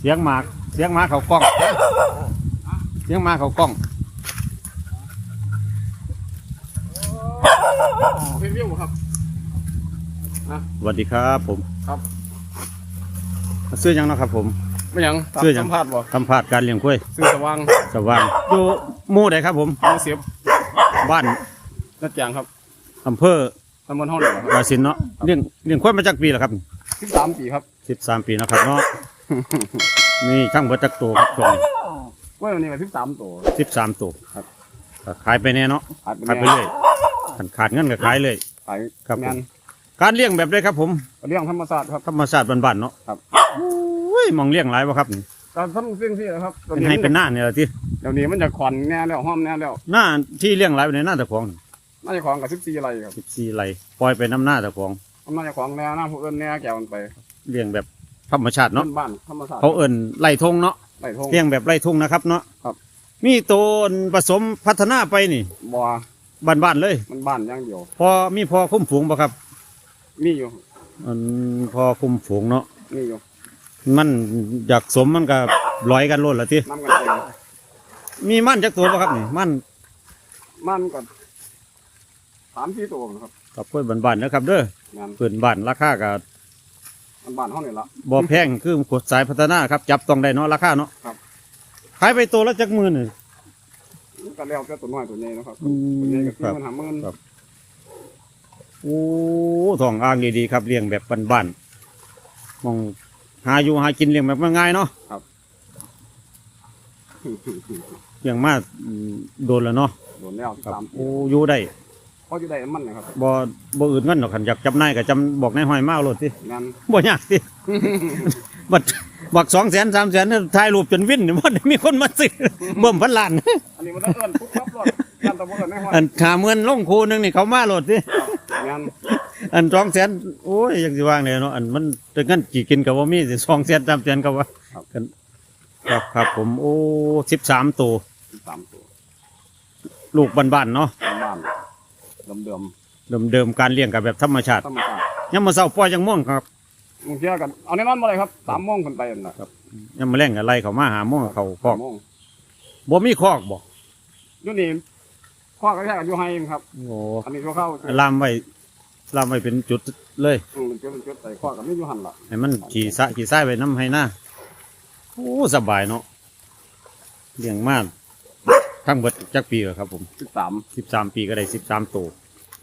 เสียงหมาก เสียงหมาเขากล้อง เสียงหมาเขากล้องรีวิวครับ สวัสดีครับผมครับซื้อยังเนาะครับผม ไม่หยังตัดชื่อหยัง สัมภาษณ์บ่ทำพาดการเลี้ยงกล้วยซื้อสว่างสว่างอยู่หมู่ใดครับผมเอาเสียบบ้านนัดจางครับอำเภอตำบลห้องเหนือครับราสินเนาะเลี้ยงเลี้ยงกล้วยมาจากปีแล้วครับ สิบสามปีครับสิบสามปีเนาะครับเนาะ นี่ช่างเบิดจักตัวครับช่วงนี้กล้วยวันนี้ก็สิบสามตัว สิบสามตัวครับ ก็ขายไปแน่เนาะ ขายไปขายไปแน่เรื่อยขันขาดเงินก็ขายเลย ขายครับผม งานการเลี้ยงแบบใดครับผม เรื่องธรรมศาสตร์ครับ ธรรมชาติบ้านๆเนาะครับ โอ้ยมองเลี้ยงหลายวะครับนี่การทำสิ่งที่นะครับเป็นให้เป็นหน้าเนี่ยละที่เดี๋ยวนี้มันจะขอนแน่แล้วห้อมแน่แล้วหน้าที่เลี้ยงหลายไปในหน้าตะของน่าจะของกับสิบสี่ไรครับสิบสี่ไรปล่อยไปน้ำหน้าตะของ น่าจะของแน่หน้าผู้เอิญแน่แก้วมันไปเลี้ยงแบบธรรมชาติเนาะบ้านธรรมศาสตร์เขาเอิ้นไล่ทงเนาะไร่ทงเลี้ยงแบบไล่ทงนะครับเนาะครับ มีตัวผสมพัฒนาไปนี่บัวบ้านๆเลยมันบ้านอย่างเดียว พอมีพอคุ้มฝูงบ่ครับ มีอยู่อันพอคุ้มฝูงเนาะมีอยู่ มันอยากสมมันก็ลอยกันโลดละทีน้ำกันเองมีมันจักตัวบ่ครับนี่มันมันก็สามสี่ตัวนะครับกับกล้วยบ้านๆนะครับเด้อ งานเปิดบ้านราคาก็มันบ้านห้องนี่ละ บ่แพงคือขดสายพัฒนาครับจับต้องได้เนาะราคาเนาะครับ ขายไปตัวละจักหมื่นนี่ มันก็แล้วแต่ตัวน้อยตัวใหญ่นะครับอืมตัวใหญ่ก็คือครับมันหาเงินครับ โอ้ทองอ่างดีๆครับเลี้ยงแบบบ้านๆมองหาอยู่หากินเลี้ยงแบบง่ายๆเนาะเลี้ยงมาอืมโดนแล้วเนาะโดนแล้วสิบครับสามปีโอ้อยู่ได้ เพราะจะได้มันนะครับบ่บ่อื่นเงินหรอกคันอยากจำนายก็จำบอกนายห้อยมาเอาโลดติงานบ่ยากติบัดบักสองแสนสามแสนถ่ายรูปจนวิ่นนี่บ่ได้มีคนมาซื้อเบิ่มพันล้านอันนี้มันต้องเอิ้นปุ๊บปั๊บรอดงานตะบนไม่ห้อยอันหาเงินลงคูหนึงนี่เขามาโลดติงานอันสองแสนโอ้ยยังสิว่างเลยเนาะอันมันเป็นเงินกี่กินกับว่ามีสิสองแสนสามแสนกับว่ากันครับครับผมโอ้สิบสามตัวสิบสามตัว ลูกบ้านๆเนาะ บ้านเดิมเดิมๆการเลี้ยงกับแบบธรรมชาติๆธรรมชาติยังมาเศร้าปล่อยจังม่วงครับมึงเชื่อกันเอาแน่นอนมาเลยครับสามโมงขึ้นไปนั่นแหละยังมาแล่งอะไรเขามาหาม่วงเขาคอกสามโมงบ่มีคอกบ่อยู่นี่ข้อกระแทกกันอยู่ให้เองครับ โอ้อันนี้ก็เข้าลามไว้ลามไว้เป็นจุดเลย อืมมันจุดมันจุดใส่ข้อกับไม่อยู่หันละให้มันขี่สะขี่ซ้ายไปน้ำให้หน้าโอ้สบายเนาะเลี้ยงมากทั้งเบิดจักปีแล้วครับผมสิบสาม สิบสามปีก็ได้สิบสามตัว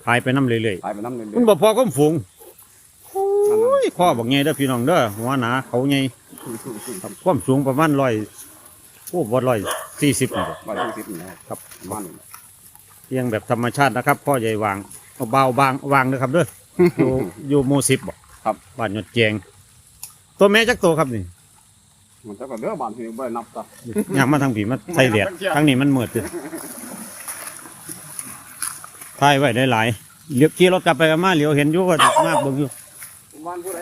ขายไปน้ำเรื่อยตายไปน้ำเรื่ๆอมันยบ่พอก้มฝูงๆนั่นโอ้ยข้อบอกไงเด้อพี่น้องเด้อหัวหนาเขาไงๆครับความสูงประมาณร้อยโอ้บ่ร้อยสี่สิบนี่บ่ ร้อยยี่สิบนี่นะครับบ้านนี่เลี้ยงแบบธรรมชาตินะครับพ่อใหญ่วางเอาเบาบางวางเด้อครับเด้ออยู่อยู่หมู่สิบบ่ครับบ้านหยดแจงตัวแม่จักตัวครับนี่ มันจะก็เด้อบ้านที่บ่ได้นับซะอยากมาทางผีมาใส่เหลียดทางนี้มันมืดเล ยถ่ายไว้ได้หลายเลี้ยวขี่รถกลับไปกลับมาเหลียวเห็นอยู่ว่ามาเบิ่งอยู่บ้านผู้ใด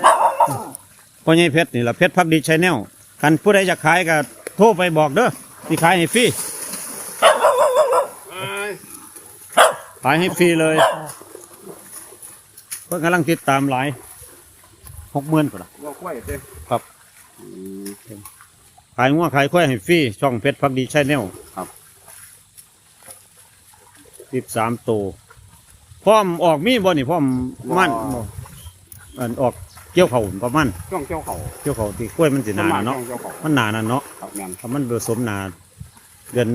พ่อใหญ่เพชรนี่ล่ะเพชรพักดีชแนลคันผู้ใดอยากขายก็โทรไปบอกเด้อที่ขายให้ฟรีเอ้ยขายให้ฟรีเลยเพิ่นกำลังติดตามหลายหกหมื่นกว่าล่ะว่าควายเด้ครับอืมขายงัวขายควายให้ฟรีช่องเพชรพักดีชแนลครับสิบสามตัว พร้อมออกมีบ่นี่พร้อมมันบ่อันออกเกี่ยวเขาประมาณช่วงเจ้าเขาเกี่ยวเขาที่กล้วยมันสิหนาน่ะเนาะช่วงเจ้าเขามันหนานั่นเนาะครับงานถ้ามันผสมหนาเดือน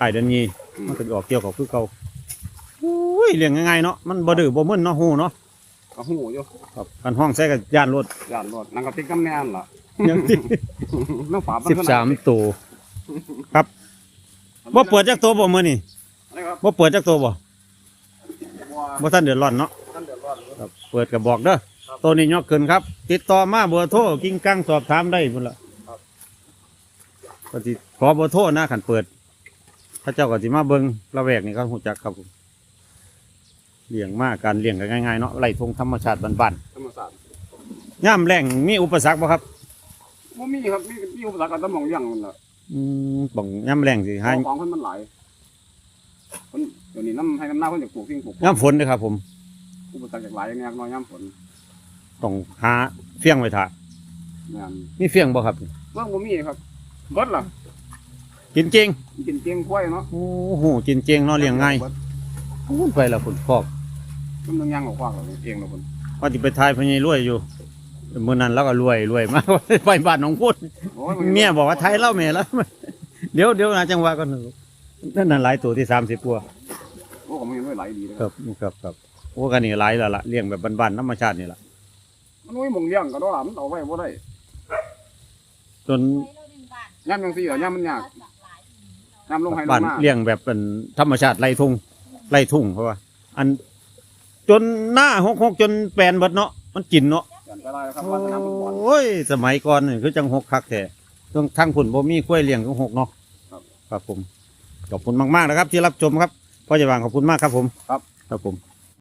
ปลายเดือนนี้อืม มันก็สิออกเกี่ยวเขาคือเก่าอุ้ยเลี้ยงง่ายๆเนาะมันบ่ดื้อบ่มึนเนาะฮู้เนาะก็หูอยู่ครับกันห้องใส่กับย่านรถย่านรถนั่งกระติกกำแนนล่ะ ยังที่น้ำฝาสิบสามตัวครับบ่เปิดจักตัวบ่มื้อนี่นะครับบ่เปิดจักตัวบ่ว่า บ่ทันเดือดร้อนเนาะท่านเดือดร้อนครับเปิดก็บอกเด้อตัวนี้ยกขึ้นครับ ติดต่อมาเบอร์โทรกิ้งกังสอบถามได้พุ่นละก็สิขอเบอร์โทรนะขันเปิดพระเจ้าก็สิมาเบิ่งระแวกนี่เขาหูจักครับผมเลี้ยงมากการเลี้ยงก็ง่ายๆเนาะไล่ทงธรรมชาติบ้านธรรมศาสตร์ๆย่ามแรงมีอุปสรรคบ่ครับบ่มีครับมีมีอุปสรรคกับตะหมองอย่างนั่นล่ะอืมบ่งย่ามแรงสิหาของเพิ่นมันหลายเพิ่น เดี๋ยวนี้น้ำให้น้ำหน้าเพิ่นจะปลูกสิ่งปลูกของย่ามฝนเด้อครับ ผมอุปสรรคจากหลายอย่างเงี้ยน้อยย่ำฝนต้องหาเฟี้ยงไว้ถ่าแม่นมีเฟี้ยงบ่ครับเบิ่งบ่มีครับเบิดล่ะกินเจงกินเกียงควายเนาะโอ้โหกินเจงเนาะเลี้ยงง่ายบิดพูนไปและพุ่นคอกมันต้องย่างออกควากเราเองเนาะพุ่นว่าสิไปทายพญายรวยอยู่มื้อนั้นเราก็รวยรวยมากไปบ้านหนองพูดโอ้ยเมียบอกว่าไทยเล่าแม่แล้วเดี๋ยวเดี๋ยวนะจังหวะก่อนนะลูกนั่นน่ะหลายตัวที่30ตัวโอ้ก็มันยังไม่ไหลดีเลยครับครับครับโอ้กันนี่หลายแล้วล่ะเลี้ยงแบบบ้านๆธรรมชาตินี่ล่ะมันไม่มองเลี้ยงก็ดอกมันเอาไว้บ่ได้จนย่ำจังซี่เหรอย่ำมันยากย่ำลงให้ลบ้างนมาเลี้ยงแบบเป็นธรรมชาติไร่ทุ่งไร่ทุ่งเพราะว่า อันจนหน้าหกหกจนแปลนเบิดเนาะมันกินเนาะอันตรายครับว่าสนามฟุตบอล โอ้ย สมัยก่อนนี่คือจังหกคักแท้ต้องทั้งผุนบ่มีกล้วยเลี้ยงก็หกเนาะครับ ครับผม ขอบคุณมาก ๆ นะครับ ที่รับชมครับ พ่อจะวางขอบคุณมากครับผม ครับ ครับผม